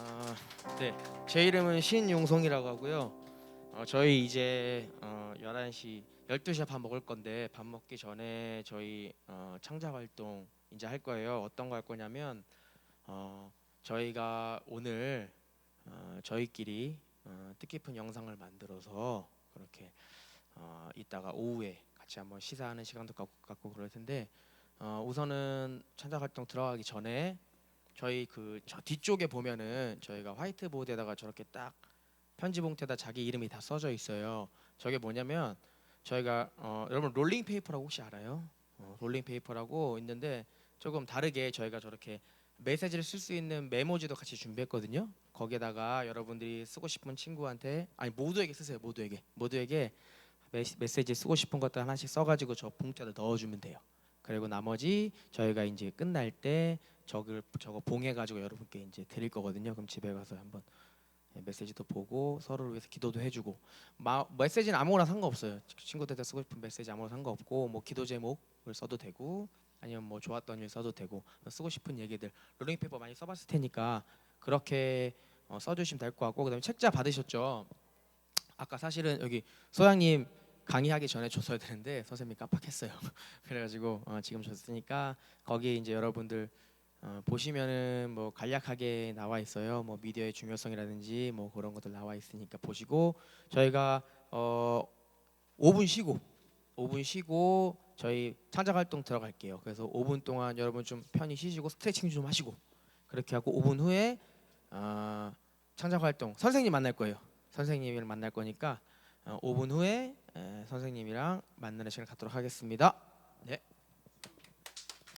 아, 네, 제 이름은 신용송이라고 하고요. 어, 저희 이제 어, 11시, 12시에 밥 먹을 건데 밥 먹기 전에 저희 어, 창작 활동 이제 할 거예요. 어떤 거 할 거냐면 어, 저희가 오늘 어, 저희끼리 어, 뜻깊은 영상을 만들어서 그렇게 어, 이따가 오후에 같이 한번 시사하는 시간도 갖고, 갖고 그럴 텐데 어, 우선은 창작 활동 들어가기 전에 저희 그 저 뒤쪽에 보면은 저희가 화이트보드에다가 저렇게 딱 편지 봉투에다 자기 이름이 다 써져 있어요. 저게 뭐냐면 저희가 어, 여러분 롤링 페이퍼라고 혹시 알아요? 어, 롤링 페이퍼라고 있는데 조금 다르게 저희가 저렇게 메시지를 쓸 수 있는 메모지도 같이 준비했거든요. 거기에다가 여러분들이 쓰고 싶은 친구한테 아니 모두에게 쓰세요. 모두에게 모두에게 메시, 메시지 쓰고 싶은 것들 하나씩 써가지고 저 봉투에다 넣어주면 돼요. 그리고 나머지 저희가 이제 끝날 때 저걸 저거 봉해 가지고 여러분께 이제 드릴 거거든요. 그럼 집에 가서 한번 예, 메시지도 보고 서로를 위해서 기도도 해주고 마, 메시지는 아무거나 상관없어요. 친구들한테 쓰고 싶은 메시지 아무거나 상관없고 뭐 기도 제목을 써도 되고 아니면 뭐 좋았던 일 써도 되고 쓰고 싶은 얘기들 롤링 페이퍼 많이 써봤을 테니까 그렇게 어, 써주시면 될 것 같고 그다음에 책자 받으셨죠? 아까 사실은 여기 소장님 강의하기 전에 줬어야 되는데 선생님이 깜빡했어요. 그래가지고 어, 지금 줬으니까 거기에 이제 여러분들 어, 보시면은 뭐 간략하게 나와 있어요. 뭐 미디어의 중요성이라든지 뭐 그런 것들 나와 있으니까 보시고 저희가 어 5분 쉬고 5분 쉬고 저희 창작 활동 들어갈게요. 그래서 5분 동안 여러분 좀 편히 쉬시고 스트레칭 좀 하시고 그렇게 하고 5분 후에 어, 창작 활동 선생님 만날 거예요. 선생님을 만날 거니까 어, 5분 후에 에, 선생님이랑 만나는 시간 갖도록 하겠습니다. 네.